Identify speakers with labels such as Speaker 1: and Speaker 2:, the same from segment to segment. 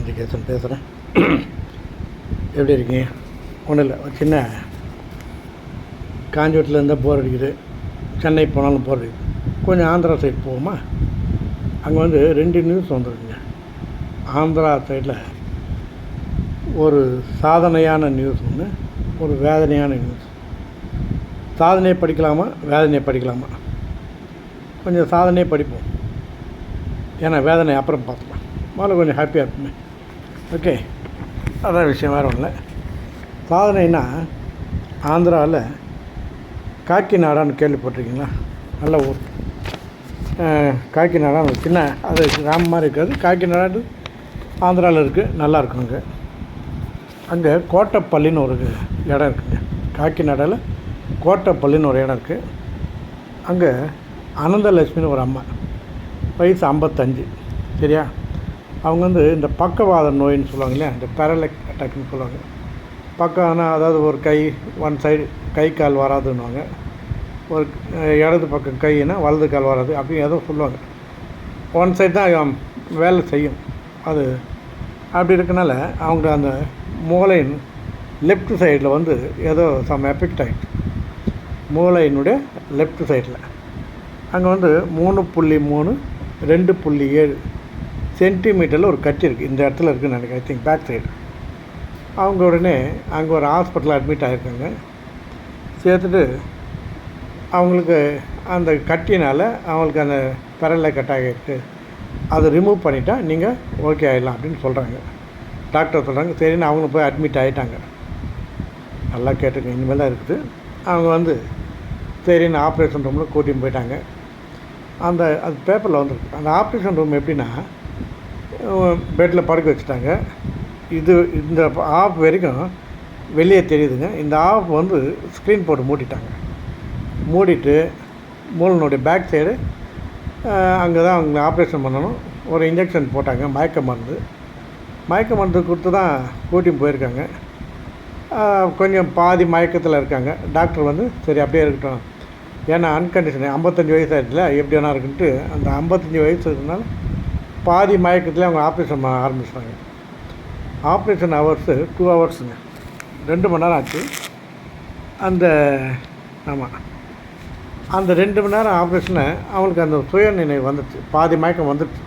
Speaker 1: நந்திகேசன் பேசுகிறேன் எப்படி இருக்கீங்க? ஒன்றும் இல்லை ஒரு சின்ன காஞ்சிபுரத்தில் இருந்தால் போர் அடிக்குது. சென்னை போனாலும் போர் அடிக்குது. கொஞ்சம் ஆந்திரா சைடு போவோமா? அங்கே வந்து ரெண்டு நியூஸ் வந்துருக்குங்க. ஆந்திரா சைடில் ஒரு சாதனையான நியூஸ் ஒன்று ஒரு வேதனையான நியூஸ் சாதனையை படிக்கலாமா? வேதனையை படிக்கலாமா? கொஞ்சம் சாதனையை படிப்போம். ஏன்னா வேதனை அப்புறம் பார்த்துக்கலாம். முதல்ல கொஞ்சம் ஹாப்பியாக இருக்குமே ஓகே. அதான் விஷயம் வேறு ஒன்றும் இல்லை சாதனைனா ஆந்திராவில் காக்கிநாடான்னு கேள்விப்பட்டிருக்கீங்களா? நல்ல ஊர். அஹ், காக்கிநாடா ஒரு சின்ன அது கிராமம் மாதிரி இருக்காது. காக்கிநாடு ஆந்திராவில் இருக்குது நல்லா இருக்கும் அங்கே. அங்கே கோட்டப்பள்ளின்னு ஒரு இடம் இருக்குங்க. காக்கிநாடாவில் கோட்டப்பள்ளின்னு ஒரு இடம் இருக்குது அங்கே அனந்தலட்சுமின்னு ஒரு அம்மா. வயசு ஐம்பத்தஞ்சு. சரியா? அவங்க வந்து இந்த பக்கவாத நோயின்னு சொல்லுவாங்க இல்லையா இந்த பேரலக் அட்டாக்னு சொல்லுவாங்க. பக்கம்னா அதாவது ஒரு கை ஒன் சைடு கை கால் வராதுன்னுவாங்க. ஒரு இடது பக்கம் கைனா வலது கால் வராது அப்படி ஏதோ சொல்லுவாங்க. ஒன் சைடு தான் வேலை செய்யும். அது அப்படி இருக்கனால அவங்க அந்த மூளையின் லெஃப்ட் சைடில் வந்து ஏதோ சம் எஃபெக்ட் ஆகிடுச்சு மூளையினுடைய லெஃப்ட் சைடில் அங்கே வந்து மூணு புள்ளி மூணு ரெண்டு புள்ளி ஏழு சென்டிமீட்டரில் ஒரு கட்டி இருக்குது இந்த இடத்துல இருக்குன்னு நினைக்கிறேன். ஐ திங்க் பேக் சைடு அவங்க உடனே அங்கே ஒரு ஹாஸ்பிட்டலில் அட்மிட் ஆகிருக்காங்க சேர்த்துட்டு அவங்களுக்கு அந்த கட்டினால் அவங்களுக்கு அந்த பெரலில் கட் ஆகிருக்கு அதை ரிமூவ் பண்ணிட்டா நீங்கள் ஓகே ஆகிடலாம் அப்படின்னு சொல்கிறாங்க டாக்டர் சொல்கிறாங்க சரின்னு அவங்க போய் அட்மிட் ஆகிட்டாங்க நல்லா கேட்டுங்க இனிமேல் தான் இருக்குது. அவங்க வந்து சரின்னு ஆப்ரேஷன் ரூமில் கூட்டின்னு போயிட்டாங்க. அந்த அது பேப்பரில் வந்துருக்கு. அந்த ஆப்ரேஷன் ரூம் எப்படின்னா பெட்டில் படுக்க வச்சுட்டாங்க. இது இந்த ஆஃப் வரைக்கும் வெளியே தெரியுதுங்க. இந்த ஆஃப் வந்து ஸ்க்ரீன் போட்டு மூடிட்டாங்க. மூடிட்டு மூலனுடைய பேக் சைடு அங்கே தான் அவங்க ஆப்ரேஷன் பண்ணணும். ஒரு இன்ஜெக்ஷன் போட்டாங்க மயக்க மருந்து. மயக்க மருந்து கொடுத்து தான் கூட்டியும் போயிருக்காங்க. கொஞ்சம் பாதி மயக்கத்தில் இருக்காங்க. டாக்டர் வந்து சரி அப்படியே இருக்கட்டும். ஏன்னா அன்கண்டிஷன் ஐம்பத்தஞ்சு வயசு ஆயிடுச்சுல எப்படி வேணா இருக்குன்ட்டு அந்த ஐம்பத்தஞ்சு வயசு இருக்கனால பாதி மயக்கத்தில் அவங்க ஆப்ரேஷன் பண்ண ஆரம்பிச்சிட்டாங்க. ஆப்ரேஷன் ஹவர்ஸு டூ ஹவர்ஸுங்க ரெண்டு மணி நேரம் ஆச்சு. அந்த ஆமாம் அந்த ரெண்டு மணி நேரம் ஆப்ரேஷனை அவங்களுக்கு அந்த சுயநினைவு வந்துடுச்சு பாதி மயக்கம் வந்துடுச்சு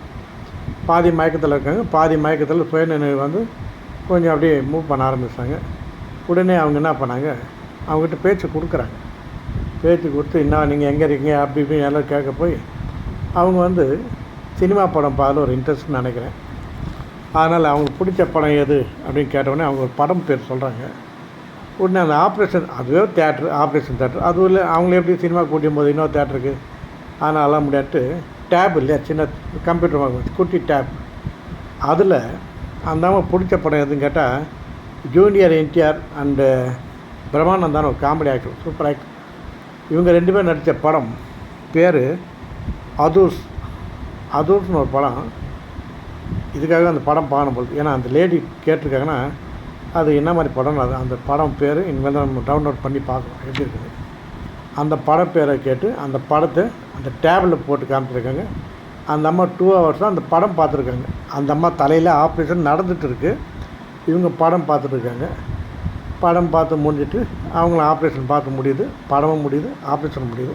Speaker 1: பாதி மயக்கத்தில் இருக்காங்க. பாதி மயக்கத்தில் சுயநினைவு வந்து கொஞ்சம் அப்படியே மூவ் பண்ண ஆரம்பிச்சாங்க. உடனே அவங்க என்ன பண்ணாங்க? அவங்ககிட்ட பேச்சு கொடுக்குறாங்க. பேச்சு கொடுத்து என்ன நீங்கள் எங்கே இருக்கீங்க? அப்படி இப்படின்னு எல்லாம் கேட்க போய் அவங்க வந்து சினிமா படம் பார்த்து ஒரு இன்ட்ரெஸ்ட்னு நினைக்கிறேன். அதனால் அவங்களுக்கு பிடிச்ச படம் எது அப்படின்னு கேட்டவுடனே அவங்க ஒரு படம் பேர் சொல்கிறாங்க உடனே அந்த ஆப்ரேஷன் அதுவே தேட்ரு ஆப்ரேஷன் தேட்ரு அதுவும் இல்லை அவங்களே எப்படி சினிமா கூட்டியும் போது இன்னொரு தேட்டருக்கு அதனால முடியாட்டு டேப் இல்லையா? சின்ன கம்ப்யூட்டர் வாங்க குட்டி டேப் அதில் அந்த பிடிச்ச படம் எதுன்னு கேட்டால் ஜூனியர் என்டிஆர் அண்டு பிரம்மானந்தான் ஒரு காமெடி ஆக்டர் சூப்பர் ஆக்டர் இவங்க ரெண்டு பேரும் நடித்த படம் பேர் அதுஸ். அதூஸ்னு ஒரு படம். இதுக்காக அந்த படம் பார்க்கணும் போகுது ஏன்னா அந்த லேடி கேட்டிருக்காங்கன்னா அது என்ன மாதிரி படம் அது அந்த படம் பேர் இனிமேல் தான் நம்ம டவுன்லோட் பண்ணி பார்க்கணும். எப்படி இருக்குது? அந்த படம் பேரை கேட்டு அந்த படத்தை அந்த டேபிளில் போட்டு காமிச்சிருக்காங்க. அந்த அம்மா டூ ஹவர்ஸ் தான் அந்த படம் பார்த்துருக்காங்க. அந்த அம்மா தலையில் ஆப்ரேஷன் நடந்துட்டு இருக்கு. இவங்க படம் பார்த்துட்ருக்காங்க படம் பார்த்து முடிஞ்சிட்டு அவங்கள ஆப்ரேஷன் பார்த்து முடியுது. படமும் முடியுது ஆப்ரேஷன் முடியுது.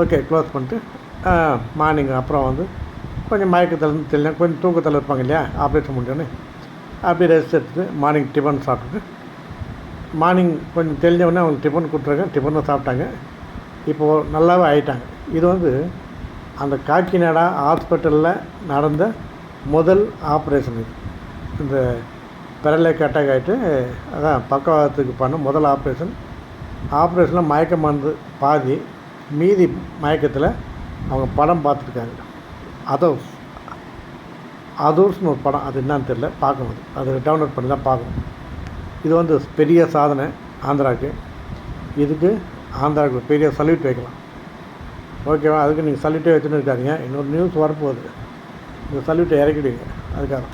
Speaker 1: ஓகே க்ளோஸ் பண்ணிட்டு மார்னிங் அப்புறம் வந்து கொஞ்சம் மயக்கத்திலேருந்து தெரியல. கொஞ்சம் தூக்கத்தில் இருப்பாங்க இல்லையா? ஆப்ரேஷன் முடிஞ்சோடனே அப்படியே ரெஸ்ட் எடுத்துட்டு மார்னிங் டிஃபன் சாப்பிட்டுட்டு மார்னிங் கொஞ்சம் தெரிஞ்சவொடனே அவங்க டிஃபன் கொடுத்துருக்காங்க டிஃபனும் சாப்பிட்டாங்க. இப்போது நல்லாவே ஆயிட்டாங்க. இது வந்து அந்த காக்கிநாடா ஹாஸ்பிட்டலில் நடந்த முதல் ஆப்ரேஷன் இது. இந்த பெரலைக் அட்டாக் ஆகிட்டு அதான் பக்கவாதத்துக்கு பண்ண முதல் ஆப்ரேஷன் ஆப்ரேஷனில் மயக்க மருந்து பாதி மீதி மயக்கத்தில் அவங்க படம் பார்த்துருக்காங்க. அதோஸ் அதோஸ்னு ஒரு படம். அது என்னன்னு தெரியல. பார்க்கணும். அது டவுன்லோட் பண்ணி தான் பார்க்கணும். இது வந்து பெரிய சாதனை ஆந்திராவுக்கு. இதுக்கு ஆந்திராவுக்கு பெரிய சல்யூட் வைக்கலாம். ஓகேவா அதுக்கு நீங்கள் சல்யூட்டே வச்சுன்னு இருக்காதீங்க. இன்னொரு நியூஸ் வரப்போகுது. இந்த சல்யூட்டை இறக்கிடுவீங்க அதுக்காக.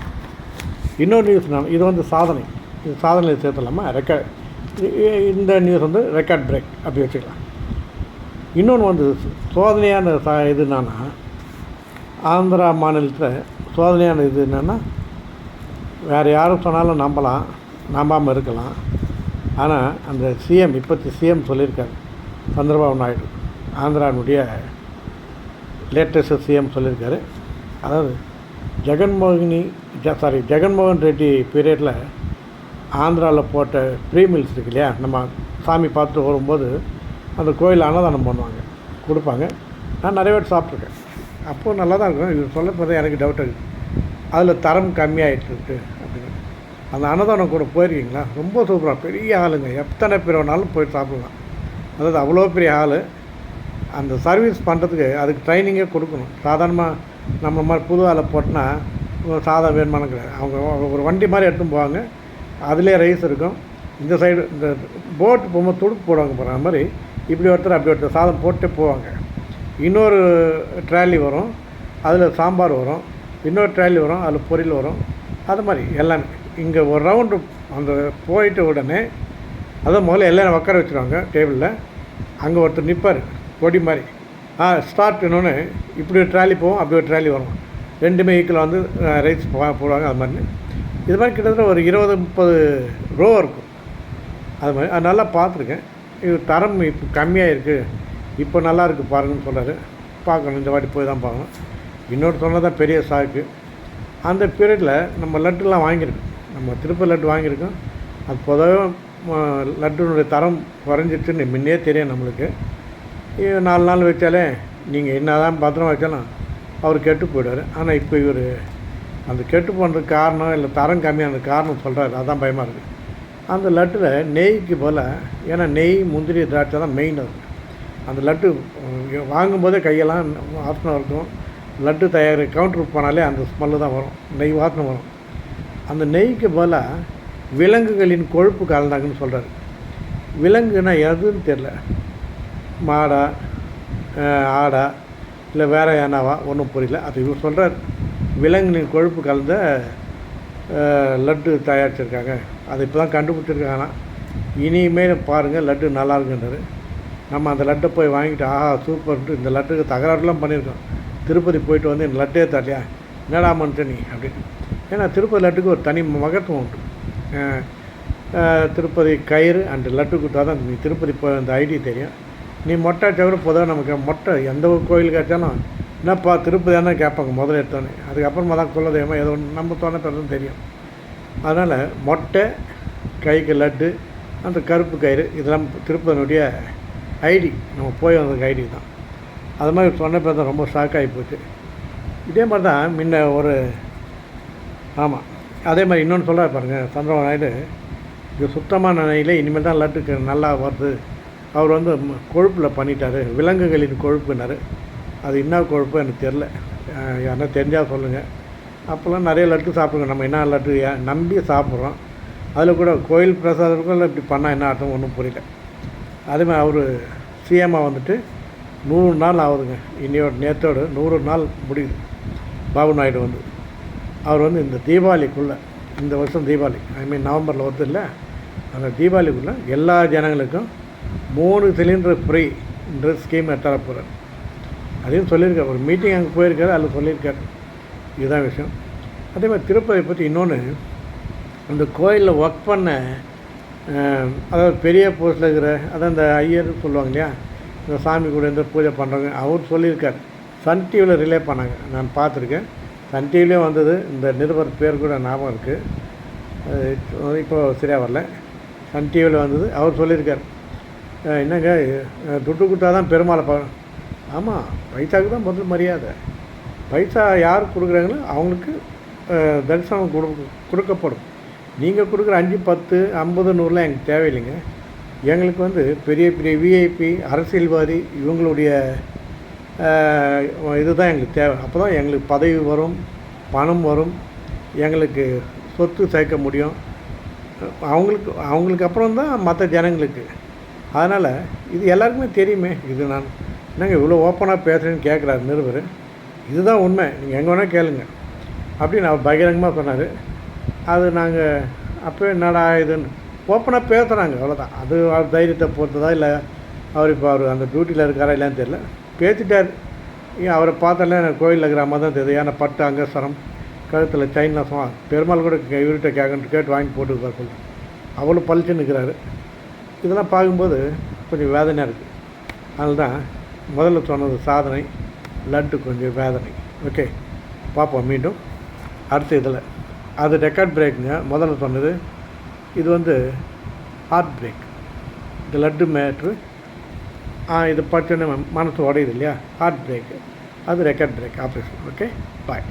Speaker 1: இன்னொரு நியூஸ் நான் இது வந்து சாதனை. இது சாதனையில் சேர்த்துலாமா ரெக்கார்ட் இந்த நியூஸ் வந்து ரெக்கார்ட் பிரேக் அப்படி வச்சுக்கலாம். இன்னொன்று வந்து சோதனையான சா இது ஆந்திரா மாநிலத்தில் சோதனையான இது என்னென்னா வேறு யாரும் சொன்னாலும் நம்பலாம் நம்பாமல் இருக்கலாம். ஆனால் அந்த சிஎம் இப்போத்தி சிஎம் சொல்லியிருக்காரு சந்திரபாபு நாயுடு. ஆந்திராவினுடைய லேட்டஸ்ட் சிஎம் சொல்லியிருக்காரு. அதாவது ஜெகன்மோகினி ஜ சாரி ஜெகன்மோகன் ரெட்டி பீரியடில் ஆந்திராவில் போட்ட ப்ரீ மீல்ஸ் இருக்கு இல்லையா நம்ம சாமி பார்த்துட்டு வரும்போது அந்த கோயில் அன்னதானம் பண்ணுவாங்க கொடுப்பாங்க. நான் நிறைய பேர் சாப்பிட்ருக்கேன் அப்போது நல்லா தான் இருக்கும். இது சொல்ல போது எனக்கு டவுட் இருக்குது. அதில் தரம் கம்மியாகிட்டுருக்கு அப்படின்னு. அந்த அன்னதானம் கூட போயிருக்கீங்களா? ரொம்ப சூப்பராக. பெரிய ஆளுங்க. எத்தனை பேர் வேணாலும் போய் சாப்பிடலாம். அதாவது அவ்வளோ பெரிய ஆள். அந்த சர்வீஸ் பண்ணுறதுக்கு அதுக்கு ட்ரைனிங்கே கொடுக்கணும். சாதாரணமாக நம்ம மாதிரி புது ஆளை போட்டோன்னா சாதா வேணுமானு கிடையாது அவங்க ஒரு வண்டி மாதிரி எடுத்துன்னு போவாங்க. அதிலே ரைஸ் இருக்கும். இந்த சைடு இந்த போட்டு போகும்போது துடுப்பு போடுவாங்க போகிற மாதிரி இப்படி ஒருத்தர் அப்படி ஒருத்தர் சாதம் போட்டே போவாங்க. இன்னொரு ட்ராலி வரும் அதில் சாம்பார் வரும் இன்னொரு ட்ராலி வரும் அதில் பொரியல் வரும். அது மாதிரி எல்லாமே. இங்கே ஒரு ரவுண்டு அந்த போயிட்ட உடனே அதான் முதல்ல எல்லாரும் உட்கார வச்சுருவாங்க டேபிளில் அங்கே ஒருத்தர் நிற்பார் கொடி மாதிரி. ஆ ஸ்டார்ட் இன்னொன்று இப்படி ஒரு ட்ராலி போகும் அப்படி ஒரு ட்ராலி வரும். ரெண்டுமே ஈக்குவலாக வந்து ரைஸ் போடுவாங்க அது மாதிரி. இது மாதிரி கிட்டத்தட்ட ஒரு இருபது முப்பது ரோ இருக்கும். அது மாதிரி அது நல்லா பார்த்துருக்கேன். இது தரம் இப்போ கம்மியாக இருக்குது இப்போ நல்லா இருக்குது பாருங்கன்னு சொன்னார் பார்க்கணும் இந்த வாட்டி போய் தான் பார்க்கணும். இன்னொரு சொன்னால் தான் பெரிய சாக்கு அந்த பீரியடில் நம்ம லட்டுலாம் வாங்கியிருக்கோம். நம்ம திருப்பதி லட்டு வாங்கியிருக்கோம். அது பொதுவாக லட்டுனுடைய தரம் குறைஞ்சிட்டுன்னு முன்னே தெரியும் நம்மளுக்கு. நாலு நாள் வச்சாலே நீங்கள் என்ன தான் பத்திரமா வச்சாலும் அவர் கெட்டு போயிடுவார். ஆனால் இப்போ இவர் அந்த கெட்டு போனதுக்கு காரணம் இல்லை தரம் கம்மியான காரணம் சொல்கிறாரு அதான் பயமாக இருக்குது அந்த லட்டில் நெய்க்கு போல் ஏன்னா நெய் முந்திரி திராட்சை தான் மெயின் அது. அந்த லட்டு வாங்கும்போதே கையெல்லாம் வாசனை இருக்கும். லட்டு தயார் கவுண்டருக்கு போனாலே அந்த ஸ்மெல்லு தான் வரும். நெய் வாசனை வரும். அந்த நெய்க்கு போல் விலங்குகளின் கொழுப்பு கலந்தாங்கன்னு சொல்கிறாரு விலங்குனா எதுன்னு தெரில மாடா ஆடா இல்லை வேறு ஏனாவா ஒன்றும் புரியல. அது இவர் சொல்கிறார் விலங்குகளின் கொழுப்பு கலந்த லட்டு தயாரிச்சிருக்காங்க. அதை இப்போ தான் கண்டுபிடிச்சிருக்காங்கன்னா இனிமேல் பாருங்கள் லட்டு நல்லா இருக்குன்றாரு. நம்ம அந்த லட்டை போய் வாங்கிட்டு ஆஹா சூப்பர்ன்ட்டு இந்த லட்டுக்கு தகராறுலாம் பண்ணியிருக்கோம். திருப்பதி போயிட்டு வந்து இந்த லட்டே தரலையா? என்னடா மனுஷன் நீ? அப்படின்னு. ஏன்னா திருப்பதி லட்டுக்கு ஒரு தனி மகத்துவம் உண்டு. திருப்பதி கயிறு அந்த லட்டு கொடுத்தா தான் நீ திருப்பதி போய் அந்த ஐடி தெரியும். நீ மொட்டை அடிச்சா கூட பொதுவாக நமக்கு மொட்டை எந்த ஒரு கோயிலுக்கு அடித்தாலும் என்னப்பா திருப்பதி தானே கேட்பாங்க முதல்ல எடுத்தோன்னே. அதுக்கப்புறமா தான் குலதெய்வம் ஏதோ ஒன்று நம்ம தோணை பிறகு தெரியும். அதனால் மொட்டை கைக்கு லட்டு அந்த கருப்பு கயிறு இதெல்லாம் திருப்பதினுடைய ஐடி நம்ம போய் வந்ததுக்கு ஐடி தான். அது மாதிரி சொன்ன பேர் தான் ரொம்ப ஷாக் ஆகி போச்சு. இதே மாதிரி தான் முன்ன ஒரு ஆமாம் அதே மாதிரி இன்னொன்று சொல்ல பாருங்கள் சந்திரபாபு நாயுடு இது சுத்தமான நிலையில் இனிமேல் தான் லட்டுக்கு நல்லா வருது. அவர் வந்து கொழுப்பில் பண்ணிட்டார் விலங்குகளின் கொழுப்புனாரு. அது என்ன கொழுப்பு எனக்கு தெரில யாருன்னா தெரிஞ்சால் சொல்லுங்கள் அப்போல்லாம் நிறைய லட்டு சாப்பிடுங்க. நம்ம என்ன லட்டு நம்பி சாப்பிட்றோம். அதில் கூட கோயில் பிரசாதத்துக்கும் இப்படி பண்ணால் என்ன அர்த்தம் ஒன்றும் புரியல. அதேமாதிரி அவர் சிஎம்மாக வந்துட்டு நூறு நாள் ஆகுதுங்க. இன்னையோட நேற்றோடு நூறு நாள் முடியுது. பாபு நாயுடு வந்து. அவர் வந்து இந்த தீபாவளிக்குள்ளே இந்த வருஷம் தீபாவளி ஐ மீன் நவம்பரில் வருது இல்லை அந்த தீபாவளிக்குள்ளே எல்லா ஜனங்களுக்கும் மூணு சிலிண்டர் ஃப்ரீன்ற ஸ்கீம் தர போகிறார் அதையும் சொல்லியிருக்காரு. ஒரு மீட்டிங் அங்கே போயிருக்காரு அதில் சொல்லியிருக்காரு. இதுதான் விஷயம். அதே மாதிரி திருப்பதி பற்றி இன்னொன்று அந்த கோயிலில் ஒர்க் பண்ண அதாவது பெரிய போஸ்ட்டில் இருக்கிற அதான் இந்த ஐயர் சொல்லுவாங்க இல்லையா? இந்த சாமி கூட இந்த பூஜை பண்ணுறவங்க அவர் சொல்லியிருக்கார். சன் டிவியில் ரிலே பண்ணாங்க. நான் பார்த்துருக்கேன். சன் டிவிலேயும் வந்தது. இந்த நிருபர் பேர் கூட ஞாபகம் இருக்குது இப்போ சரியாக வரல. சன் டிவியில் வந்தது. அவர் சொல்லியிருக்கார். என்னங்க துட்டு கொடுத்தா தான் பெருமாளை பா ஆமாம் பைசாவுக்கு தான் முதல் மரியாதை. பைசா யார் கொடுக்குறாங்களோ அவங்களுக்கு தரிசனம் கொடு கொடுக்கப்படும். நீங்கள் கொடுக்குற அஞ்சு பத்து ஐம்பது நூறுலாம் எங்களுக்கு தேவையில்லைங்க. எங்களுக்கு வந்து பெரிய பெரிய விஐபி அரசியல்வாதி இவங்களுடைய இதுதான் எங்களுக்கு தேவை. அப்போ தான் எங்களுக்கு பதவி வரும் பணம் வரும் எங்களுக்கு சொத்து சேர்க்க முடியும். அவங்களுக்கு அவங்களுக்கு அப்புறம் தான் மற்ற ஜனங்களுக்கு. அதனால் இது எல்லாருக்குமே தெரியுமே. இது நான் என்னங்க இவ்வளோ ஓப்பனாக பேசுகிறேன்னு கேட்குறாரு நிருபர். இதுதான் உண்மை. நீங்கள் எங்கே வேணால் கேளுங்க. அப்படின்னு அவர் பகிரங்கமாக சொன்னார். அது நாங்கள் அப்போ என்னடா இதுன்னு ஓப்பனாக பேசுகிறாங்க அவ்வளோதான் அது அவர் தைரியத்தை பொறுத்ததா இல்லை அவர் இப்போ அவர் அந்த டியூட்டியில் இருக்காரா இல்லைன்னு தெரியல. பேசிட்டார். ஏன் அவரை பார்த்தாலே எனக்கு கோயிலில் இருக்கிற மாதிரி தான் தெரியுது. ஏன்னா பட்டு அங்கஸ்வரம் கழுத்தில் செயின்லாம் சும்மா பெருமாள் கூட கே- இவர்கிட்ட கேட்கன்ட்டு கேட்டு வாங்கி போட்டுருக்கார் சொல்லி அவ்வளோ பளிச்சுன்னு இருக்கிறாரு. இதெல்லாம் பார்க்கும்போது கொஞ்சம் வேதனையாக இருக்குது அதனால தான் முதல்ல சொன்னது சாதனை லட்டு கொஞ்சம் வேதனை. ஓகே பார்ப்போம் மீண்டும் அடுத்த இதில். அது ரெக்கார்ட் பிரேக்குங்க முதல்ல சொன்னது இது வந்து ஹார்ட் பிரேக் இந்த லட்டு மேட்ரு இது படித்தோன்னே மனசு உடையுது இல்லையா? ஹார்ட் பிரேக்கு அது record break operation okay bye